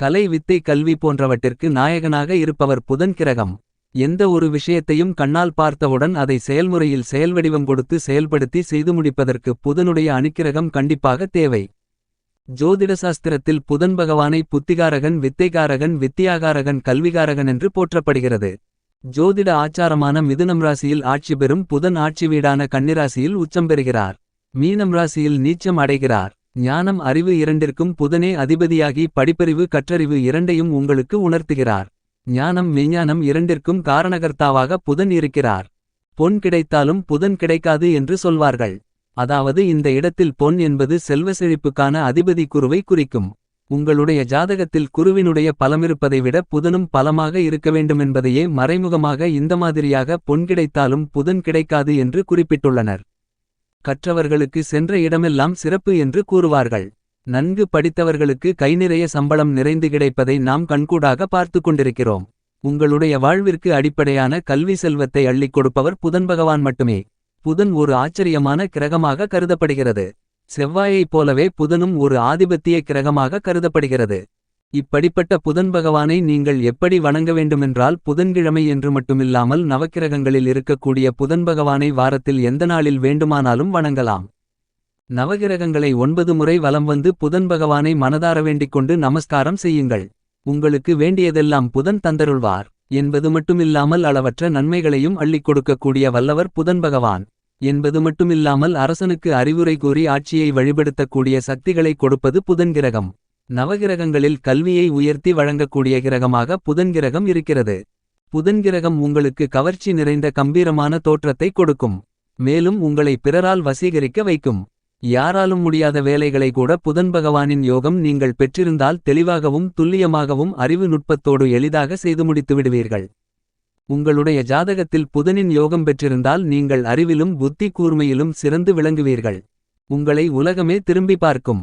கலை வித்தை கல்வி போன்றவற்றிற்கு நாயகனாக இருப்பவர் புதன் கிரகம். எந்த ஒரு விஷயத்தையும் கண்ணால் பார்த்தவுடன் அதை செயல்முறையில் செயல்வடிவம் கொடுத்து செயல்படுத்தி செய்து முடிப்பதற்கு புதனுடைய அணுக்கிரகம் கண்டிப்பாக தேவை. ஜோதிட சாஸ்திரத்தில் புதன் பகவானை புத்திகாரகன் வித்தைகாரகன் வித்தியாகாரகன் கல்விகாரகன் என்று போற்றப்படுகிறது. ஜோதிட ஆச்சாரமான மிதுனம் ராசியில் ஆட்சி பெறும் புதன் ஆட்சி வீடான கன்னிராசியில் உச்சம் பெறுகிறார். மீனம் ராசியில் நீச்சம் அடைகிறார். ஞானம் அறிவு இரண்டிற்கும் புதனே அதிபதியாகி படிப்பறிவு கற்றறிவு இரண்டையும் உங்களுக்கு உணர்த்துகிறார். ஞானம் விஞ்ஞானம் இரண்டிற்கும் காரணகர்த்தாவாக புதன் இருக்கிறார். பொன் கிடைத்தாலும் புதன் கிடைக்காது என்று சொல்வார்கள். அதாவது இந்த இடத்தில் பொன் என்பது செல்வ செழிப்புக்கான அதிபதி குருவை குறிக்கும். உங்களுடைய ஜாதகத்தில் குருவினுடைய பலமிருப்பதை விட புதனும் பலமாக இருக்க வேண்டுமென்பதையே மறைமுகமாக இந்த மாதிரியாக பொன் கிடைத்தாலும் புதன் கிடைக்காது என்று குறிப்பிட்டுள்ளனர். கற்றவர்களுக்கு சென்ற இடமெல்லாம் சிறப்பு என்று கூறுவார்கள். நன்கு படித்தவர்களுக்கு கைநிறைய சம்பளம் நிறைந்து கிடைப்பதை நாம் கண்கூடாக பார்த்து கொண்டிருக்கிறோம். உங்களுடைய வாழ்விற்கு அடிப்படையான கல்வி செல்வத்தை அள்ளிக் கொடுப்பவர் புதன் பகவான் மட்டுமே. புதன் ஒரு ஆச்சரியமான கிரகமாக கருதப்படுகிறது. செவ்வாயைப் போலவே புதனும் ஒரு ஆதிபத்திய கிரகமாக கருதப்படுகிறது. இப்படிப்பட்ட புதன் பகவானை நீங்கள் எப்படி வணங்க வேண்டுமென்றால் புதன்கிழமை என்று மட்டுமில்லாமல் நவக்கிரகங்களில் இருக்கக்கூடிய புதன் பகவானை வாரத்தில் எந்த நாளில் வேண்டுமானாலும் வணங்கலாம். நவகிரகங்களை ஒன்பது முறை வலம் வந்து புதன் பகவானை மனதார வேண்டிக் கொண்டு நமஸ்காரம் செய்யுங்கள். உங்களுக்கு வேண்டியதெல்லாம் புதன் தந்தருள்வார். என்பது மட்டுமில்லாமல் அளவற்ற நன்மைகளையும் அள்ளிக் கொடுக்கக்கூடிய வல்லவர் புதன் பகவான். என்பது மட்டுமில்லாமல் அரசனுக்கு அறிவுரை கூறி ஆட்சியை வழிபடுத்தக்கூடிய சக்திகளை கொடுப்பது புதன்கிரகம் நவகிரகங்களில் கல்வியை உயர்த்தி வழங்கக்கூடிய கிரகமாக புதன் கிரகம் இருக்கிறது. புதன் கிரகம் உங்களுக்கு கவர்ச்சி நிறைந்த கம்பீரமான தோற்றத்தை கொடுக்கும். மேலும் உங்களை பிறரால் வசீகரிக்க வைக்கும். யாராலும் முடியாத வேலைகளை கூட புதன் பகவானின் யோகம் நீங்கள் பெற்றிருந்தால் தெளிவாகவும் துல்லியமாகவும் அறிவு நுட்பத்தோடு எளிதாக செய்து முடித்து விடுவீர்கள். உங்களுடைய ஜாதகத்தில் புதனின் யோகம் பெற்றிருந்தால் நீங்கள் அறிவிலும் புத்தி கூர்மையிலும் சிறந்து விளங்குவீர்கள். உங்களை உலகமே திரும்பி பார்க்கும்.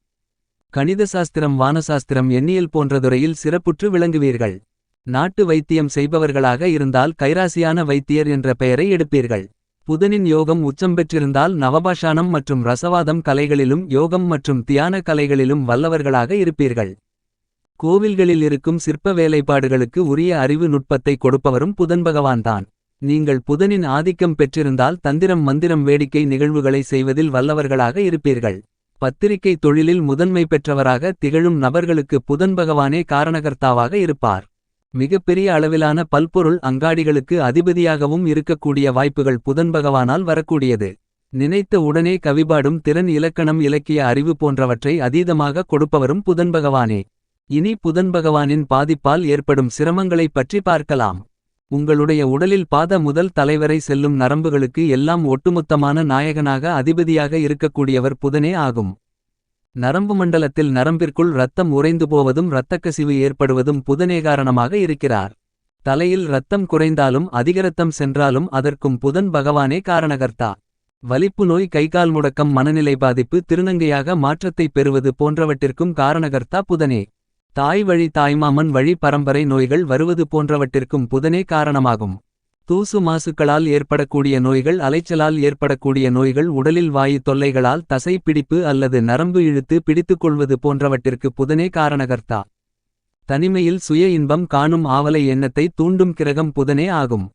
கணித சாஸ்திரம் வானசாஸ்திரம் எண்ணியல் போன்றதுறையில் சிறப்புற்று விளங்குவீர்கள். நாட்டு வைத்தியம் செய்பவர்களாக இருந்தால் கைராசியான வைத்தியர் என்ற பெயரை எடுப்பீர்கள். புதனின் யோகம் உச்சம் பெற்றிருந்தால் நவபாஷானம் மற்றும் ரசவாதம் கலைகளிலும் யோகம் மற்றும் தியான கலைகளிலும் வல்லவர்களாக இருப்பீர்கள். கோவில்களில் இருக்கும் சிற்ப வேலைப்பாடுகளுக்கு உரிய அறிவு நுட்பத்தை கொடுப்பவரும் புதன் பகவான்தான் நீங்கள் புதனின் ஆதிக்கம் பெற்றிருந்தால் தந்திரம் மந்திரம் வேடிக்கை நிகழ்வுகளை செய்வதில் வல்லவர்களாக இருப்பீர்கள். பத்திரிகை தொழிலில் முதன்மை பெற்றவராக திகழும் நபர்களுக்கு புதன் பகவானே காரணகர்த்தாவாக இருப்பார். மிகப்பெரிய அளவிலான பல்பொருள் அங்காடிகளுக்கு அதிபதியாகவும் இருக்கக்கூடிய வாய்ப்புகள் புதன் பகவானால் வரக்கூடியது. நினைத்த உடனே கவிபாடும் திறன் இலக்கணம் இலக்கிய அறிவு போன்றவற்றை அதீதமாக கொடுப்பவரும் புதன் பகவானே. இனி புதன் பகவானின் பாதிப்பால் ஏற்படும் சிரமங்களைப் பற்றி பார்க்கலாம். உங்களுடைய உடலில் பாத முதல் தலைவரை செல்லும் நரம்புகளுக்கு எல்லாம் ஒட்டுமொத்தமான நாயகனாக அதிபதியாக இருக்கக்கூடியவர் புதனே ஆகும். நரம்பு மண்டலத்தில் நரம்பிற்குள் இரத்தம் உறைந்து போவதும் இரத்தக்கசிவு ஏற்படுவதும் புதனே காரணமாக இருக்கிறார். தலையில் இரத்தம் குறைந்தாலும் அதிக ரத்தம் சென்றாலும் அதற்கும் புதன் பகவானே காரணகர்த்தா. வலிப்பு நோய் கைகால் முடக்கம் மனநிலை பாதிப்பு திருநங்கையாக மாற்றத்தை பெறுவது போன்றவற்றிற்கும் காரணகர்த்தா புதனே. தாய் வழி தாய்மாமன் வழி பரம்பரை நோய்கள் வருவது போன்றவற்றிற்கும் புதனே காரணமாகும். தூசு மாசுக்களால் ஏற்படக்கூடிய நோய்கள் அலைச்சலால் ஏற்படக்கூடிய நோய்கள் உடலில் வாயு தொல்லைகளால் தசை பிடிப்பு அல்லது நரம்பு இழுத்து பிடித்துக்கொள்வது போன்றவற்றிற்கு புதனே காரணகர்த்தா. தனிமையில் சுய இன்பம் காணும் ஆவலை எண்ணத்தை தூண்டும் கிரகம் புதனே ஆகும்.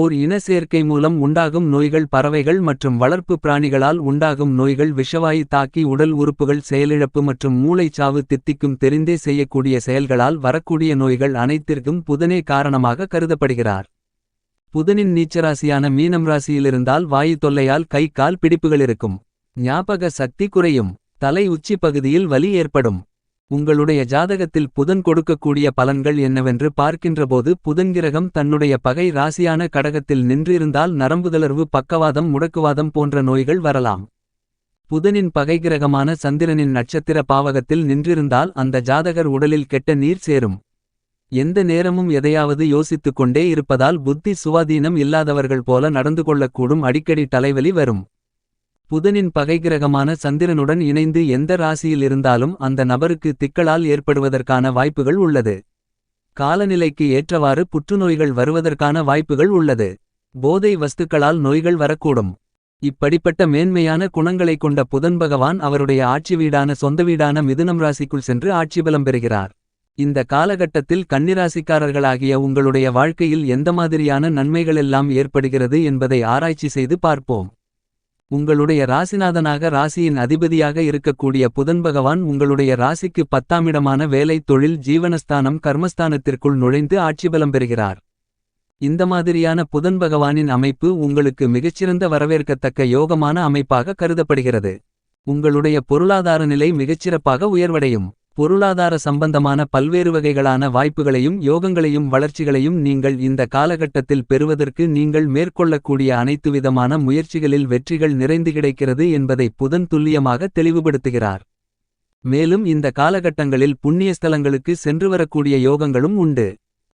ஓர் இன சேர்க்கை மூலம் உண்டாகும் நோய்கள் பறவைகள் மற்றும் வளர்ப்பு பிராணிகளால் உண்டாகும் நோய்கள் விஷவாயு தாக்கி உடல் உறுப்புகள் செயலிழப்பு மற்றும் மூளைச்சாவு தித்திக்கும் தெரிந்தே செய்யக்கூடிய செயல்களால் வரக்கூடிய நோய்கள் அனைத்திற்கும் புதனே காரணமாக கருதப்படுகிறார். புதனின் நீச்சராசியான மீனம் ராசியிலிருந்தால் வாயு தொல்லையால் கை கால் பிடிப்புகள் இருக்கும். ஞாபக சக்தி குறையும். தலை உச்சி பகுதியில் வலி ஏற்படும். உங்களுடைய ஜாதகத்தில் புதன் கொடுக்கக்கூடிய பலன்கள் என்னவென்று பார்க்கின்றபோது புதன்கிரகம் தன்னுடைய பகை ராசியான கடகத்தில் நின்றிருந்தால் நரம்புதளர்வு பக்கவாதம் முடக்குவாதம் போன்ற நோய்கள் வரலாம். புதனின் பகை கிரகமான சந்திரனின் நட்சத்திர பாவகத்தில் நின்றிருந்தால் அந்த ஜாதகர் உடலில் கெட்ட நீர் சேரும். எந்த நேரமும் எதையாவது யோசித்துக் கொண்டே இருப்பதால் புத்தி சுவாதீனம் இல்லாதவர்கள் போல நடந்து கொள்ளக்கூடும் அடிக்கடி தலைவலி வரும். புதனின் பகைகிரகமான சந்திரனுடன் இணைந்து எந்த ராசியில் இருந்தாலும் அந்த நபருக்கு திக்களால் ஏற்படுவதற்கான வாய்ப்புகள் உள்ளது. காலநிலைக்கு ஏற்றவாறு புற்றுநோய்கள் வருவதற்கான வாய்ப்புகள் உள்ளது. போதை வஸ்துக்களால் நோய்கள் வரக்கூடும். இப்படிப்பட்ட மேன்மையான குணங்களைக் கொண்ட புதன் பகவான் அவருடைய ஆட்சி வீடான சொந்த வீடான மிதுனம் ராசிக்குள் சென்று ஆட்சி பலம் பெறுகிறார். இந்த காலகட்டத்தில் கன்னிராசிக்காரர்களாகிய உங்களுடைய வாழ்க்கையில் எந்த மாதிரியான நன்மைகளெல்லாம் ஏற்படுகிறது என்பதை ஆராய்ச்சி செய்து பார்ப்போம். உங்களுடைய ராசிநாதனாக ராசியின் அதிபதியாக இருக்கக்கூடிய புதன் பகவான் உங்களுடைய ராசிக்கு பத்தாமிடமான வேலை தொழில் ஜீவனஸ்தானம் கர்மஸ்தானத்திற்குள் நுழைந்து ஆட்சிபலம் பெறுகிறார். இந்த மாதிரியான புதன் பகவானின் அமைப்பு உங்களுக்கு மிகச்சிறந்த வரவேற்கத்தக்க யோகமான அமைப்பாக கருதப்படுகிறது. உங்களுடைய பொருளாதார நிலை மிகச்சிறப்பாக உயர்வடையும். பொருளாதார சம்பந்தமான பல்வேறு வகைகளான வாய்ப்புகளையும் யோகங்களையும் வளர்ச்சிகளையும் நீங்கள் இந்த காலகட்டத்தில் பெறுவதற்கு நீங்கள் மேற்கொள்ளக்கூடிய அனைத்து விதமான முயற்சிகளில் வெற்றிகள் நிறைந்து கிடைக்கிறது என்பதை புதன் துல்லியமாக தெளிவுபடுத்துகிறார். மேலும் இந்த காலகட்டங்களில் புண்ணிய ஸ்தலங்களுக்கு சென்று வரக்கூடிய யோகங்களும் உண்டு.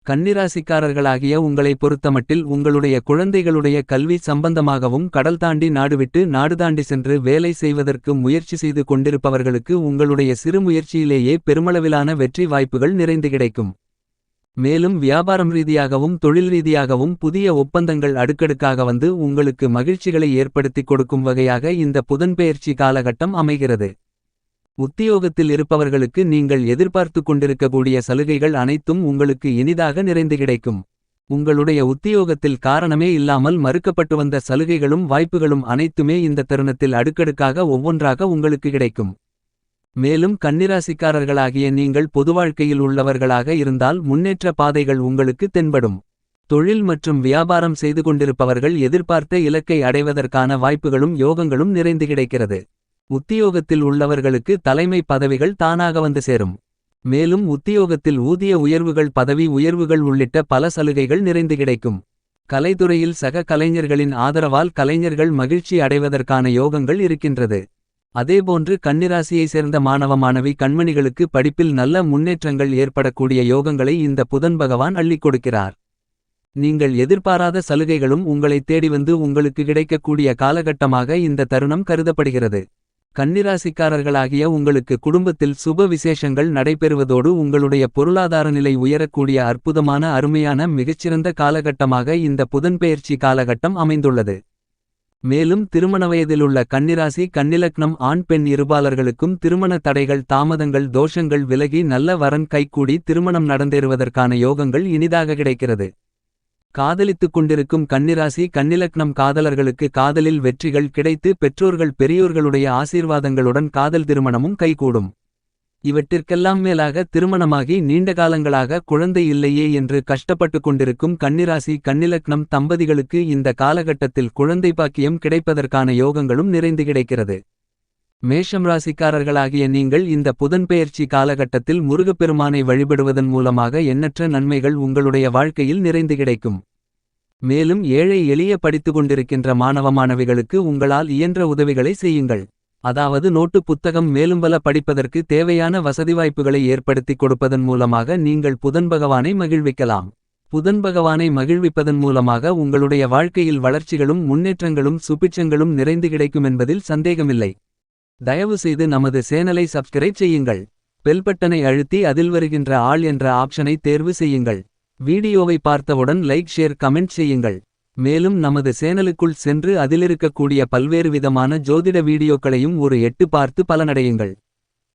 கன்னிராசிக்காரர்களாகிய உங்களை பொறுத்தமட்டில் உங்களுடைய குழந்தைகளுடைய கல்வி சம்பந்தமாகவும் கடல் தாண்டி நாடுவிட்டு நாடுதாண்டி சென்று வேலை செய்வதற்கு முயற்சி செய்து கொண்டிருப்பவர்களுக்கு உங்களுடைய சிறு முயற்சியிலேயே பெருமளவிலான வெற்றி வாய்ப்புகள் நிறைந்து கிடைக்கும். மேலும் வியாபாரம் ரீதியாகவும் தொழில் ரீதியாகவும் புதிய ஒப்பந்தங்கள் அடுக்கடுக்காக வந்து உங்களுக்கு மகிழ்ச்சிகளை ஏற்படுத்திக் கொடுக்கும் வகையாக இந்த புதன்பெயர்ச்சி காலகட்டம் அமைகிறது. உத்தியோகத்தில் இருப்பவர்களுக்கு நீங்கள் எதிர்பார்த்து கொண்டிருக்கக்கூடிய சலுகைகள் அனைத்தும் உங்களுக்கு இனிதாக நிறைந்து கிடைக்கும். உங்களுடைய உத்தியோகத்தில் காரணமே இல்லாமல் மறுக்கப்பட்டு வந்த சலுகைகளும் வாய்ப்புகளும் அனைத்துமே இந்த தருணத்தில் அடுக்கடுக்காக ஒவ்வொன்றாக உங்களுக்கு கிடைக்கும். மேலும் கன்னிராசிக்காரர்களாகிய நீங்கள் பொதுவாழ்க்கையில் உள்ளவர்களாக இருந்தால் முன்னேற்ற பாதைகள் உங்களுக்கு தென்படும். தொழில் மற்றும் வியாபாரம் செய்து கொண்டிருப்பவர்கள் எதிர்பார்த்த இலக்கை அடைவதற்கான வாய்ப்புகளும் யோகங்களும் நிறைந்து கிடைக்கிறது. உத்தியோகத்தில் உள்ளவர்களுக்கு தலைமை பதவிகள் தானாக வந்து சேரும். மேலும் உத்தியோகத்தில் ஊதிய உயர்வுகள் பதவி உயர்வுகள் உள்ளிட்ட பல சலுகைகள் நிறைந்து கிடைக்கும். கலைத்துறையில் சக கலைஞர்களின் ஆதரவால் கலைஞர்கள் மகிழ்ச்சி அடைவதற்கான யோகங்கள் இருக்கின்றது. அதேபோன்று கன்னிராசியை சேர்ந்த மாணவ மாணவி கண்மணிகளுக்கு படிப்பில் நல்ல முன்னேற்றங்கள் ஏற்படக்கூடிய யோகங்களை இந்த புதன் பகவான் அள்ளிக் கொடுக்கிறார். நீங்கள் எதிர்பாராத சலுகைகளும் உங்களை தேடி வந்து உங்களுக்கு கிடைக்கக்கூடிய காலகட்டமாக இந்த தருணம் கருதப்படுகிறது. கன்னிராசிக்காரர்களாகிய உங்களுக்கு குடும்பத்தில் சுப விசேஷங்கள் நடைபெறுவதோடு உங்களுடைய பொருளாதார நிலை உயரக்கூடிய அற்புதமான அருமையான மிகச்சிறந்த காலகட்டமாக இந்த புதன்பெயர்ச்சி காலகட்டம் அமைந்துள்ளது. மேலும் திருமண வயதிலுள்ள கன்னிராசி கன்னிலக்னம் ஆண் பெண் இருபாலர்களுக்கும் திருமண தடைகள் தாமதங்கள் தோஷங்கள் விலகி நல்ல வரன் கைகூடி திருமணம் நடந்தேறுவதற்கான யோகங்கள் இனிதாக கிடைக்கிறது. காதலித்துக் கொண்டிருக்கும் கன்னிராசி கன்னிலக்னம் காதலர்களுக்கு காதலில் வெற்றிகள் கிடைத்து பெற்றோர்கள் பெரியோர்களுடைய ஆசீர்வாதங்களுடன் காதல் திருமணமும் கைகூடும். இவற்றிற்கெல்லாம் மேலாக திருமணமாகி நீண்ட காலங்களாக குழந்தை இல்லையே என்று கஷ்டப்பட்டு கொண்டிருக்கும் கன்னிராசி கன்னிலக்னம் தம்பதிகளுக்கு இந்த காலகட்டத்தில் குழந்தை பாக்கியம் கிடைப்பதற்கான யோகங்களும் நிறைந்து கிடைக்கிறது. மேஷம் ராசிக்காரர்களாகிய நீங்கள் இந்த புதன்பெயர்ச்சி காலகட்டத்தில் முருகப்பெருமானை வழிபடுவதன் மூலமாக எண்ணற்ற நன்மைகள் உங்களுடைய வாழ்க்கையில் நிறைந்து கிடைக்கும். மேலும் ஏழை எளிய படித்துக் கொண்டிருக்கின்ற மாணவ மாணவிகளுக்கு உங்களால் இயன்ற உதவிகளை செய்யுங்கள். அதாவது நோட்டு புத்தகம் மேலும் பல படிப்பதற்கு தேவையான வசதி வாய்ப்புகளை ஏற்படுத்திக் கொடுப்பதன் மூலமாக நீங்கள் புதன் பகவானை மகிழ்விக்கலாம். புதன் பகவானை மகிழ்விப்பதன் மூலமாக உங்களுடைய வாழ்க்கையில் வளர்ச்சிகளும் முன்னேற்றங்களும் சுபிட்சங்களும் நிறைந்து கிடைக்கும் என்பதில் சந்தேகமில்லை. தயவுசெய்து நமது சேனலை சப்ஸ்கிரைப் செய்யுங்கள். பெல்பட்டனை அழுத்தி அதில் வருகின்ற ஆள் என்ற ஆப்ஷனை தேர்வு செய்யுங்கள். வீடியோவை பார்த்தவுடன் லைக் ஷேர் கமெண்ட் செய்யுங்கள். மேலும் நமது சேனலுக்குள் சென்று அதிலிருக்கக்கூடிய பல்வேறு விதமான ஜோதிட வீடியோக்களையும் ஒரு எட்டு பார்த்து பலனடையுங்கள்.